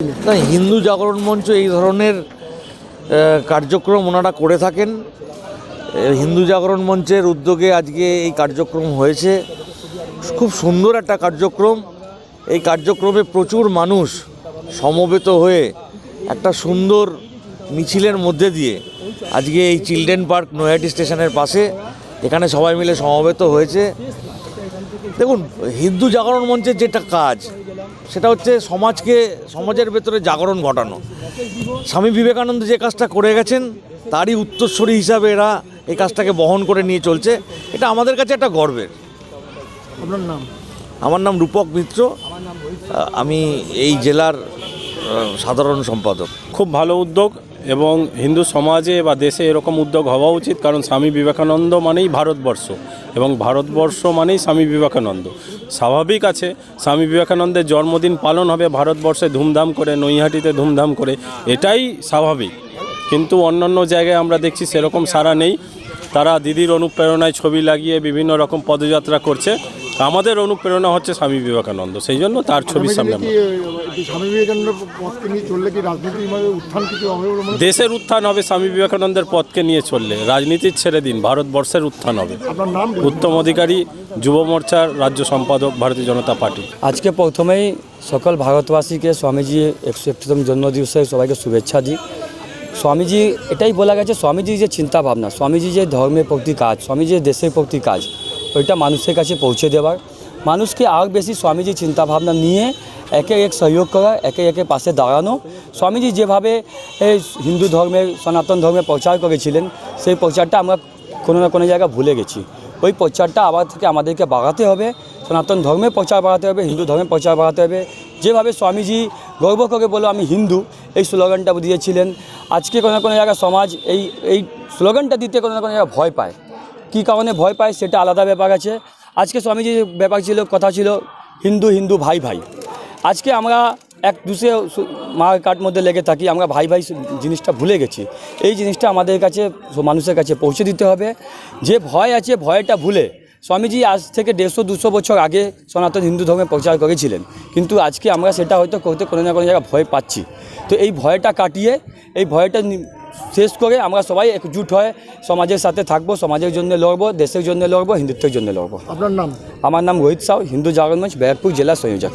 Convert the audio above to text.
না, হিন্দু জাগরণ মঞ্চ এই ধরনের কার্যক্রম ওনারা করে থাকেন। হিন্দু জাগরণ মঞ্চের উদ্যোগে আজকে এই কার্যক্রম হয়েছে। খুব সুন্দর একটা কার্যক্রম। এই কার্যক্রমে প্রচুর মানুষ সমবেত হয়ে একটা সুন্দর মিছিলের মধ্যে দিয়ে আজকে এই চিলড্রেন পার্ক নৈহাটি স্টেশনের পাশে, এখানে সবাই মিলে সমবেত হয়েছে। দেখুন, হিন্দু জাগরণ মঞ্চের যেটা কাজ সেটা হচ্ছে সমাজকে সমাজের ভেতরে জাগরণ ঘটানো। স্বামী বিবেকানন্দ যে কাজটা করে গেছেন তারই উত্তরস্বরী হিসাবে এরা এই কাজটাকে বহন করে নিয়ে চলছে। এটা আমাদের কাছে একটা গর্বের। আপনার নাম? আমার নাম রূপক মিত্র। আমি এই জেলার সাধারণ সম্পাদক। খুব ভালো উদ্যোগ। এবং হিন্দু সমাজে বা দেশে এরকম উদ্যোগ হওয়া উচিত, কারণ স্বামী বিবেকানন্দ মানেই ভারতবর্ষ এবং ভারতবর্ষ মানেই স্বামী বিবেকানন্দ। স্বাভাবিক আছে, স্বামী বিবেকানন্দের জন্মদিন পালন হবে ভারতবর্ষে ধুমধাম করে, নৈহাটিতে ধুমধাম করে, এটাই স্বাভাবিক। কিন্তু অন্যান্য জায়গায় আমরা দেখছি সেরকম সারা নেই। তারা দিদির অনুপ্রেরণায় ছবি লাগিয়ে বিভিন্ন রকম পদযাত্রা করছে। আমাদের অনুপ্রেরণা হচ্ছে স্বামী বিবেকানন্দ সেই জন্য তার ছবির সামনে আমরা- কি এই স্বামী বিবেকানন্দ পথকে নিয়ে চললে কি রাজনীতিভাবে উত্থান কিছু হবে দেশের উত্থান হবে স্বামী বিবেকানন্দের পথকে নিয়ে চললে রাজনীতির ছেড়ে দিন ভারতবর্ষের উত্থান হবে। আপনার নাম উত্তম অধিকারী যুব মোর্চার রাজ্য সম্পাদক ভারতীয় জনতা পার্টি। আজকে প্রথমেই সকল ভারতবাসীকে স্বামীজি একশো একটিতম জন্মদিবসে সবাইকে শুভেচ্ছা দিই। স্বামীজি এটাই বলা গেছে স্বামীজি যে চিন্তা ভাবনা স্বামীজি যে ধর্মের প্রতি কাজ স্বামীজি যে দেশের প্রতি কাজ ওইটা মানুষের কাছে পৌঁছে দেওয়ার। মানুষকে আর বেশি স্বামীজি চিন্তা ভাবনা নিয়ে একে এক সহযোগ করা, একে একে পাশে দাঁড়ানো। স্বামীজি যেভাবে এই হিন্দু ধর্মের, সনাতন ধর্মের প্রচার করেছিলেন, সেই প্রচারটা আমরা কোনো না কোনো জায়গায় ভুলে গেছি। ওই প্রচারটা আবার থেকে আমাদেরকে বাড়াতে হবে, সনাতন ধর্মের প্রচার বাড়াতে হবে, হিন্দু ধর্মের প্রচার বাড়াতে হবে। যেভাবে স্বামীজি গর্ব করে বলো আমি হিন্দু। এই স্লোগানটা দিয়েছিলেন। আজকে কোনো না কোনো জায়গায় সমাজ এই এই স্লোগানটা দিতে কোনো না কোনো জায়গায় ভয় পায়। কী কারণে ভয় পায় সেটা আলাদা ব্যাপার আছে। আজকে স্বামীজির ব্যাপার ছিল, কথা ছিল হিন্দু হিন্দু ভাই ভাই। আজকে আমরা এক মার কাঠ মধ্যে লেগে থাকি, আমরা ভাই ভাই জিনিসটা ভুলে গেছি। এই জিনিসটা আমাদের কাছে, মানুষের কাছে পৌঁছে দিতে হবে। যে ভয় আছে, ভয়টা ভুলে স্বামীজি আজ থেকে দেড়শো, দুশো বছর আগে সনাতন হিন্দু ধর্মে প্রচার করেছিলেন। কিন্তু আজকে আমরা সেটা হয়তো করতে কোনো না কোনো জায়গায় ভয় পাচ্ছি। তো এই ভয়টা কাটিয়ে, এই ভয়টা শেষ করে আমরা সবাই একজুট হয়ে সমাজের সাথে থাকব সমাজের জন্য লড়বো দেশের জন্য লড়বো হিন্দুত্বের জন্য লড়বো। আপনার নাম? আমার নাম রোহিত সাউ হিন্দু জাগরণ মঞ্চ ব্যারাকপুর জেলা সংযোজক।